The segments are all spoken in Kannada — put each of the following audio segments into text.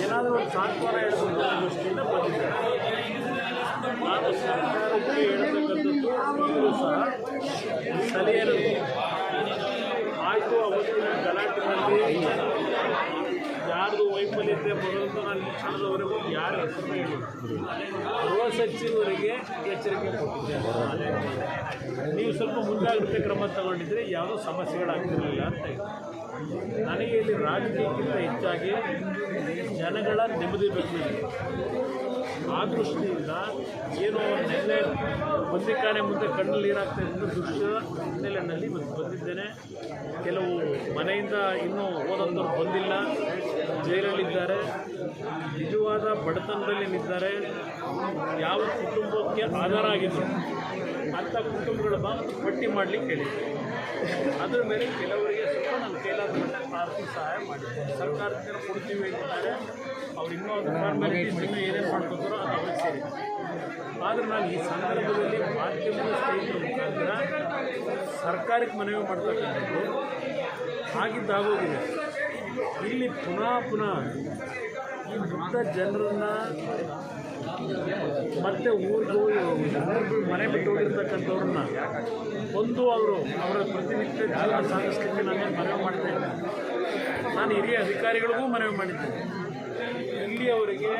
ಏನಾದರೂ ಸಾಂತ್ವನ ಹೇಳಬೇಕು ದೃಷ್ಟಿಯಿಂದ ಬಂದಿದ್ದಾರೆ ನಾನು ಸರ್ಕಾರಕ್ಕೆ ಹೇಳ್ತಕ್ಕಂಥದ್ದು ಸಹ ಸ್ಥಳೀಯರಲ್ಲಿ ಆಯಿತು ಅವತ್ತಿನ ಗಲಾಟೆಯಲ್ಲಿ ಯಾರ್ದು ಮೊದಲು ನಾನು ಕ್ಷಣದವರೆಗೂ ಯಾರ ಹೆಸರು ಹೇಳಿಲ್ಲ ಗೃಹ ಸಚಿವರಿಗೆ ಎಚ್ಚರಿಕೆ ಕೊಟ್ಟಿದ್ದೆ ನೀವು ಸ್ವಲ್ಪ ಮುಂದಾಗುತ್ತೆ ಕ್ರಮ ತಗೊಂಡಿದ್ರೆ ಯಾವುದೋ ಸಮಸ್ಯೆಗಳಾಗ್ತಿರಲಿಲ್ಲ ಅಂತ ನನಗೆ ಇಲ್ಲಿ ರಾಜಕೀಯಕ್ಕಿಂತ ಹೆಚ್ಚಾಗಿ ಜನಗಳ ನೆಮ್ಮದಿ ಬೇಕು ಆ ದೃಷ್ಟಿಯಿಂದ ಏನು ನಿನ್ನೆ ಬಂದಿಕ್ಕಾನೆ ಮುಂದೆ ಕಣ್ಣಲ್ಲಿ ನೀರಾಗ್ತಾ ಇದ್ದ ದೃಶ್ಯದ ಹಿನ್ನೆಲೆಯಲ್ಲಿ ಬಂದಿದ್ದೇನೆ. ಕೆಲವು ಮನೆಯಿಂದ ಇನ್ನೂ ಓದಂಥವ್ರು ಬಂದಿಲ್ಲ. ಜೈಲಲ್ಲಿದ್ದಾರೆ. ನಿಜವಾದ ಬಡತನದಲ್ಲಿ ನಿಂತಾರೆ ಯಾವ ಕುಟುಂಬಕ್ಕೆ ಆಧಾರ ಆಗಿದ್ರು ಅಂಥ ಕುಟುಂಬಗಳ ಪಟ್ಟಿ ಮಾಡಲಿಕ್ಕೆ ಹೇಳಿದ್ದಾರೆ ಅದರ ಮೇಲೆ ಕೆಲವರಿಗೆ ಸ್ವಲ್ಪ ನಾನು ಕೈಲಾದ ಆರ್ಥಿಕ ಸಹಾಯ ಮಾಡಿದ್ದೆ ಸರ್ಕಾರಕ್ಕೆ ಕೊಡ್ತೀವಿ ಅಂತಿದ್ದಾರೆ. ಅವ್ರು ಇನ್ನೂ ಇನ್ನೂ ಏನೇನು ಮಾಡ್ಕೊತಾರೋ ಅದು ಅವ್ರಿಗೆ ಸೇರಿ ಆದರೆ ನಾನು ಈ ಸಂದರ್ಭದಲ್ಲಿ ಮಾಧ್ಯಮದ ಸ್ನೇಹಿತರ ಮುಖಾಂತರ ಸರ್ಕಾರಕ್ಕೆ ಮನವಿ ಮಾಡ್ತಕ್ಕಂಥದ್ದು ಆಗಿದ್ದಾಗೋಗಿದೆ. ಇಲ್ಲಿ ಪುನಃ ಪುನಃ ಈ ಜನರನ್ನ ಮತ್ತೆ ಊರಿಗೆ ಹೋಗಿ ಮನೆ ಬಿಟ್ಟು ಹೋಗಿರ್ತಕ್ಕಂಥವ್ರನ್ನ ಒಂದು ಅವರು, ಅವರ ಪ್ರತಿನಿತ್ಯ ಜೀವನ ಸಾಗಿಸ್ಲಿಕ್ಕೆ ನಾನೇನು ಮನವಿ ಮಾಡ್ತಾ ಇದ್ದೆ ನಾನು ಹಿರಿಯ ಅಧಿಕಾರಿಗಳಿಗೂ ಮನವಿ ಮಾಡಿದ್ದೇನೆ. ಇಲ್ಲಿಯವರಿಗೆ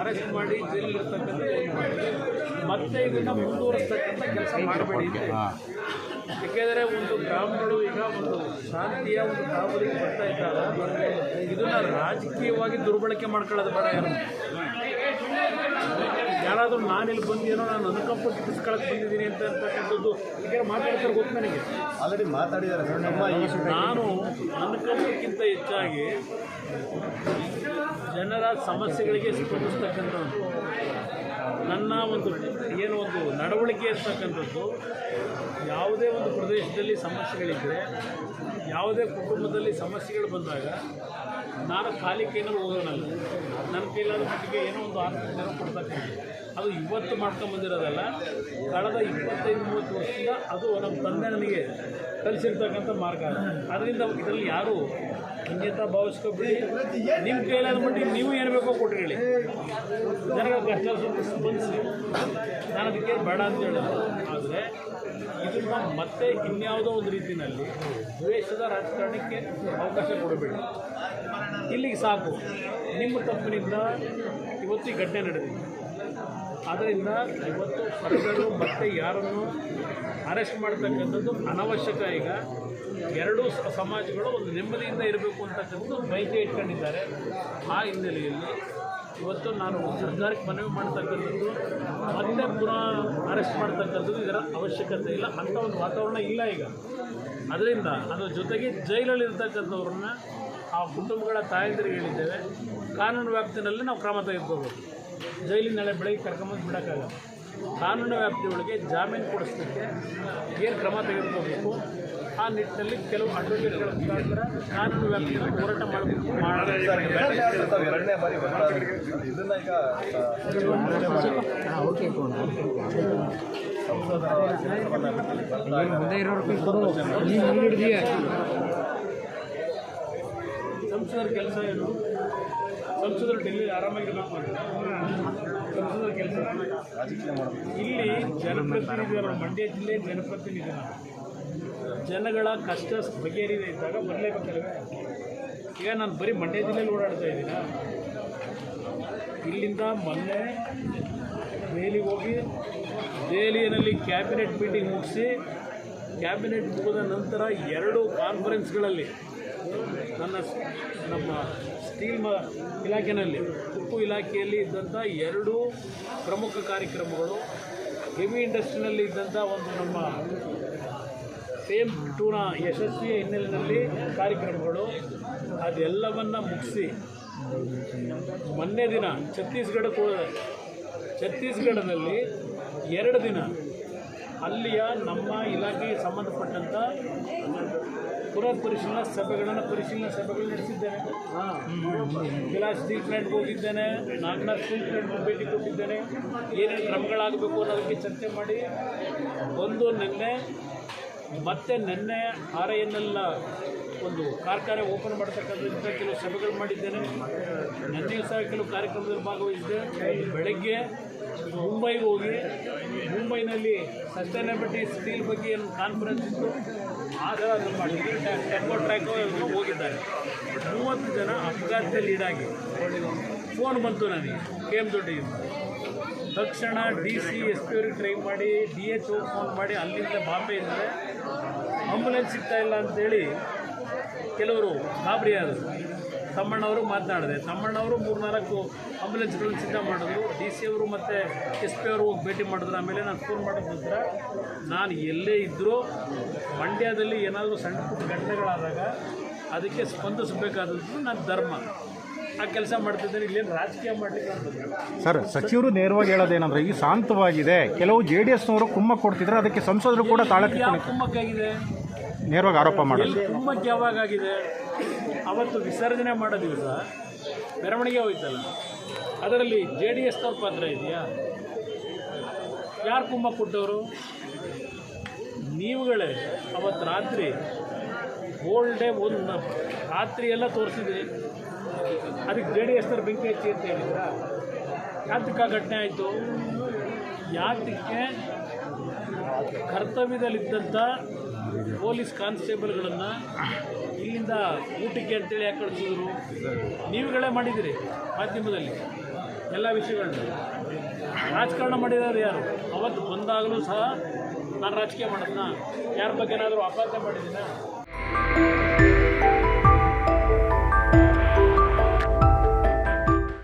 ಅರೆಸ್ಟ್ ಮಾಡಿ ಜೈಲಿರ್ತಕ್ಕಂಥ ಮತ್ತೆ ಇದನ್ನು ಮುಂದುವರಿಸ್ತಕ್ಕಂಥ ಕೆಲಸ ಮಾಡಬೇಡಿ ಏಕೆಂದರೆ ಒಂದು ಗ್ರಾಮಗಳು ಈಗ ಒಂದು ಶಾಂತಿಯ ಒಂದು ಕಾವಲಿಗೆ ಬರ್ತಾ ಇದ್ದಾರೆ. ಇದನ್ನ ರಾಜಕೀಯವಾಗಿ ದುರ್ಬಳಕೆ ಮಾಡ್ಕೊಳ್ಳೋದು ಬೇಡ ಯಾರು. ಯಾರಾದರೂ ನಾನು ಇಲ್ಲಿ ಏನೋ ನಾನು ಅನುಕಂಪ ಗಿಟ್ಟಿಸ್ಕೊಳಕ್ಕೆ ಬಂದಿದ್ದೀನಿ ಅಂತ ಅಂತಕ್ಕಂಥದ್ದು ಈಗ ಮಾತಾಡ್ತಾರೆ ಗೊತ್ತು ನನಗೆ. ಆಲ್ರೆಡಿ ಮಾತಾಡಿದ್ದಾರೆ ನಾನು ಅನುಕಂಪಕ್ಕಿಂತ ಹೆಚ್ಚಾಗಿ ಜನರ ಸಮಸ್ಯೆಗಳಿಗೆ ಸ್ಪಂದಿಸ್ತಕ್ಕಂಥದ್ದು ನನ್ನ ಒಂದು ಏನು ಒಂದು ನಡವಳಿಕೆ ಇರ್ತಕ್ಕಂಥದ್ದು, ಯಾವುದೇ ಒಂದು ಪ್ರದೇಶದಲ್ಲಿ ಸಮಸ್ಯೆಗಳಿದ್ದರೆ ಯಾವುದೇ ಕುಟುಂಬದಲ್ಲಿ ಸಮಸ್ಯೆಗಳು ಬಂದಾಗ ನಾನು ಖಾಲಿ ಕೈನಲ್ಲಿ ನನ್ನ ಕೈಲಾದ ಮಟ್ಟಿಗೆ ಏನೋ ಒಂದು ಆರ್ಥಿಕ ನೆರವು ಕೊಡ್ತಕ್ಕಂಥದ್ದು. ಅದು ಇವತ್ತು ಮಾಡ್ಕೊಂಬಂದಿರೋದಲ್ಲ ಕಳೆದ ಇಪ್ಪತ್ತೈದು, ಮೂವತ್ತು ವರ್ಷದಿಂದ ಅದು ನಮ್ಮ ತಂದೆ ನನಗೆ ಕಲಿಸಿರ್ತಕ್ಕಂಥ ಮಾರ್ಗ. ಅದರಿಂದ ಇದರಲ್ಲಿ ಯಾರು ಅನ್ಯತಾ ಭಾವಿಸ್ಕೊಬಿಡಿ. ನಿಮ್ಮ ಕೈಲಾದ ಮಟ್ಟಿಗೆ ನೀವು ಏನು ಬೇಕೋ ಕೊಟ್ಟು ಹೇಳಿ ಜನಗಳ ಕಷ್ಟ ಸ್ಪಂದಿಸಿ ನಾನು ಅದಕ್ಕೆ ಬೇಡ ಅಂತ ಹೇಳಿದ್ರು ಆದರೆ ಇದನ್ನು ಮತ್ತೆ ಇನ್ಯಾವುದೋ ಒಂದು ರೀತಿಯಲ್ಲಿ ದ್ವೇಷದ ರಾಜಕಾರಣಕ್ಕೆ ಅವಕಾಶ ಕೊಡಬೇಡಿ. ಇಲ್ಲಿಗೆ ಸಾಕು. ನಿಮ್ಮ ತಪ್ಪಿನಿಂದ ಇವತ್ತು ಈ ಘಟನೆ ನಡೆದಿದೆ. ಆದ್ದರಿಂದ ಇವತ್ತು ಸರ್ಕಾರಗಳು ಮತ್ತೆ ಯಾರನ್ನು ಅರೆಸ್ಟ್ ಮಾಡ್ತಕ್ಕಂಥದ್ದು ಅನವಶ್ಯಕ ಈಗ. ಎರಡೂ ಸಮಾಜಗಳು ಒಂದು ನೆಮ್ಮದಿಯಿಂದ ಇರಬೇಕು ಅಂತಕ್ಕಂಥದ್ದು ಬೈಕೆ ಇಟ್ಕೊಂಡಿದ್ದಾರೆ ಆ ಹಿನ್ನೆಲೆಯಲ್ಲಿ. ಇವತ್ತು ನಾನು ಸರ್ಕಾರಕ್ಕೆ ಮನವಿ ಮಾಡ್ತಕ್ಕಂಥದ್ದು, ಮತ್ತೆ ಪುನಃ ಅರೆಸ್ಟ್ ಮಾಡ್ತಕ್ಕಂಥದ್ದು ಇದರ ಅವಶ್ಯಕತೆ ಇಲ್ಲ. ಅಂಥ ಒಂದು ವಾತಾವರಣ ಇಲ್ಲ ಈಗ. ಅದರಿಂದ ಅದರ ಜೊತೆಗೆ ಜೈಲಲ್ಲಿರ್ತಕ್ಕಂಥವ್ರನ್ನ ಆ ಕುಟುಂಬಗಳ ತಾಯಂದಿರಿಗೆ ಹೇಳಿದ್ದೇವೆ. ಕಾನೂನು ವ್ಯಾಪ್ತಿನಲ್ಲಿ ನಾವು ಕ್ರಮ ತೆಗೆದುಕೋಬೇಕು. ಜೈಲಿನ ನಾಳೆ ಬೆಳಗ್ಗೆ ಕರ್ಕೊಂಬಂದು ಬಿಡೋಕ್ಕಾಗಲ್ಲ. ಕಾನೂನು ವ್ಯಾಪ್ತಿಯೊಳಗೆ ಜಾಮೀನು ಕೊಡಿಸ್ಲಿಕ್ಕೆ ಏನು ಕ್ರಮ ತೆಗೆದುಕೋಬೇಕು? ಆ ನಿಟ್ಟಿನಲ್ಲಿ ಕೆಲವು ಅಡ್ವೊಕೇಟ್ಗಳ ಮುಖಾಂತರ ಹೋರಾಟ ಮಾಡಬೇಕು. ಎರಡನೇ ಬಾರಿ ಸಂಸದರ ಕೆಲಸ ಏನು? ಸಂಸದರು ಡೆಲ್ಲಿ ಆರಾಮಾಗಿರ್ಬೇಕು ಸಂಸದರ ಕೆಲಸ. ಇಲ್ಲಿ ಜನಪ್ರತಿನಿಧಿಗಳು ಮಂಡ್ಯ ಜಿಲ್ಲೆ ಜನಪ್ರತಿನಿಧಿ ನಾನು. ಜನಗಳ ಕಷ್ಟ ಬಗೆಹರಿದೆ ಇದ್ದಾಗ ಬರಲೇಬೇಕಲ್ವೇ ಈಗ ನಾನು ಬರೀ ಮಂಡ್ಯ ಜಿಲ್ಲೆಯಲ್ಲಿ ಓಡಾಡ್ತಾ ಇದ್ದೀನ? ಇಲ್ಲಿಂದ ಮೊನ್ನೆ ದೆಹಲಿಗೆ ಹೋಗಿ ದೆಹಲಿಯಲ್ಲಿ ಕ್ಯಾಬಿನೆಟ್ ಮೀಟಿಂಗ್ ಮುಗಿಸಿ ಕ್ಯಾಬಿನೆಟ್ ಮುಗಿದ ನಂತರ ಎರಡು ಕಾನ್ಫರೆನ್ಸ್ಗಳಲ್ಲಿ ನನ್ನ ನಮ್ಮ ಸ್ಟೀಲ್ ಮ ಇಲಾಖೆಯಲ್ಲಿ ಉಪ್ಪು ಇಲಾಖೆಯಲ್ಲಿ ಇದ್ದಂಥ ಎರಡು ಪ್ರಮುಖ ಕಾರ್ಯಕ್ರಮಗಳು, ಹೆವಿ ಇಂಡಸ್ಟ್ರಿನಲ್ಲಿ ಇದ್ದಂಥ ಒಂದು ನಮ್ಮ ಸೇಮ್ ಟೂನ ಯಶಸ್ವಿಯ ಹಿನ್ನೆಲೆಯಲ್ಲಿ ಕಾರ್ಯಕ್ರಮಗಳು ಅದೆಲ್ಲವನ್ನು ಮುಗಿಸಿ ಮೊನ್ನೆ ದಿನ ಛತ್ತೀಸ್ಗಢಕ್ಕೆ ಹೋದ ಛತ್ತೀಸ್ಗಢದಲ್ಲಿ ಎರಡು ದಿನ ಅಲ್ಲಿಯ ನಮ್ಮ ಇಲಾಖೆಗೆ ಸಂಬಂಧಪಟ್ಟಂಥ ಪುನರ್ ಪರಿಶೀಲನಾ ಸಭೆಗಳನ್ನು ಪರಿಶೀಲನಾ ಸಭೆಗಳು ನಡೆಸಿದ್ದೇನೆ. ವಿಲಾಸ್ ಸ್ಟೀಲ್ ಪ್ಲಾಂಟ್ಗೆ ಹೋಗಿದ್ದೇನೆ ನಾಗನಾಥ್ ಸ್ಟೀಲ್ ಪ್ಲಾಂಟ್ಗೆ ಭೇಟಿ ಕೊಟ್ಟಿದ್ದೇನೆ. ಏನೇನು ಕ್ರಮಗಳಾಗಬೇಕು ಅನ್ನೋದಕ್ಕೆ ಚರ್ಚೆ ಮಾಡಿ ಒಂದು ನಿನ್ನೆ ಮತ್ತೆ ನಿನ್ನೆ ಆರ್ ಐ ಎನ್ ಒಂದು ಕಾರ್ಖಾನೆ ಓಪನ್ ಮಾಡ್ತಕ್ಕಂಥ ಕೆಲವು ಸಭೆಗಳು ಮಾಡಿದ್ದೇನೆ. ದಿವಸ ಕೆಲವು ಕಾರ್ಯಕ್ರಮದಲ್ಲಿ ಭಾಗವಹಿಸಿದೆ. ಬೆಳಗ್ಗೆ ಮುಂಬೈಗೆ ಹೋಗಿ, ಮುಂಬೈನಲ್ಲಿ ಸಸ್ಟೈನಬಿಲಿಟಿ ಸ್ಟೀಲ್ ಬಗ್ಗೆ ಏನು ಕಾನ್ಫರೆನ್ಸ್ ಇತ್ತು, ಆಗ ನಮ್ಮ ಟೆಂಪೋ ಟ್ರ್ಯಾಕ್ ಹೋಗಿದ್ದಾರೆ. ಮೂವತ್ತು ಜನ ಅಪಘಾತದಲ್ಲಿ ಲೀಡಾಗಿ ಫೋನ್ ಬಂತು ನನಗೆ, ಕೆ ಎಂ ದೊಡ್ಡಿಯಿಂದ ತಕ್ಷಣ ಡಿ ಸಿ ಎಸ್ ಪಿ ಅವ್ರಿಗೆ ಟ್ರೈ ಮಾಡಿ, ಡಿ ಎಚ್ ಓ ಫೋನ್ ಮಾಡಿ ಅಲ್ಲಿಂದ ಬಾಂಬೆ ಇದ್ದರೆ ಆಂಬುಲೆನ್ಸ್ ಸಿಗ್ತಾ ಇಲ್ಲ ಅಂತೇಳಿ ಕೆಲವರು ಗಾಬರಿಯಾದರು. ತಮ್ಮಣ್ಣವರು ಮಾತನಾಡಿದೆ. ತಮ್ಮಣ್ಣವರು ಮೂರ್ನಾಲ್ಕು ಆಂಬುಲೆನ್ಸ್ಗಳನ್ನು ಸಿದ್ಧ ಮಾಡಿದ್ರು. ಡಿ ಸಿ ಅವರು ಮತ್ತು ಎಸ್ ಪಿ ಅವರು ಹೋಗಿ ಭೇಟಿ ಮಾಡಿದ್ರು. ಆಮೇಲೆ ನಾನು ಫೋನ್ ಮಾಡಿದ ನಂತರ ನಾನು ಎಲ್ಲೇ ಇದ್ದರೂ ಮಂಡ್ಯದಲ್ಲಿ ಏನಾದರೂ ಸಣ್ಣ ಪುಟ್ಟ ಘಟನೆಗಳಾದಾಗ ಅದಕ್ಕೆ ಸ್ಪಂದಿಸಬೇಕಾದದ್ದು ನನ್ನ ಧರ್ಮ. ಆ ಕೆಲಸ ಮಾಡ್ತಿದ್ದೇನೆ ಇಲ್ಲೇನು ರಾಜಕೀಯ ಮಾಡಲಿಕ್ಕೆ ಸರ್ ಸಚಿವರು ನೇರವಾಗಿ ಹೇಳೋದೇನಂದ್ರೆ ಈ ಶಾಂತವಾಗಿದೆ. ಕೆಲವು ಜೆ ಡಿ ಎಸ್ನವರು ಕುಮ್ಮ ಕೊಡ್ತಿದ್ರೆ ಅದಕ್ಕೆ ಸಂಸದರು ಕೂಡ ತಾಳಕ್ಕೆ ಯಾವ ಕುಮ್ಮಕ್ಕಾಗಿದೆ? ನೇರವಾಗಿ ಆರೋಪ ಮಾಡೋದು. ಕುಮ್ಮಕ್ಕೆ ಯಾವಾಗ ಆಗಿದೆ ಅವತ್ತು ವಿಸರ್ಜನೆ ಮಾಡೋ ದಿವಸ ಮೆರವಣಿಗೆ ಹೋಯ್ತಲ್ಲ. ಅದರಲ್ಲಿ ಜೆ ಡಿ ಎಸ್ನವ್ರ ಪಾತ್ರ ಇದೆಯಾ? ಯಾರು ಕುಮ್ಮ ಕೊಟ್ಟವರು? ನೀವುಗಳೇ ಅವತ್ತು ರಾತ್ರಿ ಹೋಲ್ ಡೇ ಒಂದು ರಾತ್ರಿ ಎಲ್ಲ ತೋರಿಸಿದ್ರಿ. ಅದಕ್ಕೆ ಜೆ ಡಿ ಎಸ್ನವ್ರು ಬೆಂಕಿ ಹಚ್ಚಿ ಅಂತ ಹೇಳಿದ್ರ? ಯಾತಕ್ಕೆ ಆ ಘಟನೆ ಆಯಿತು? ಯಾತಕ್ಕೆ ಕರ್ತವ್ಯದಲ್ಲಿದ್ದಂಥ ಪೊಲೀಸ್ ಕಾನ್ಸ್ಟೇಬಲ್ಗಳನ್ನು ಇಲ್ಲಿಂದ ಊಟಕ್ಕೆ ಅಂತೇಳಿ ಯಾಕೆ ಕಳಿಸಿದ್ರು ನೀವುಗಳೇ ಮಾಡಿದಿರಿ ಮಾಧ್ಯಮದಲ್ಲಿ ಎಲ್ಲ ವಿಷಯಗಳನ್ನ. ರಾಜಕಾರಣ ಮಾಡಿದವರು ಯಾರು? ಅವತ್ತು ಬಂದಾಗಲೂ ಸಹ ನಾನು ರಾಜಕೀಯ ಮಾಡೋದನ್ನ. ಯಾರ ಬಗ್ಗೆ ಏನಾದರೂ ಅಪಾರ್ಥ ಮಾಡಿದ್ದೀನ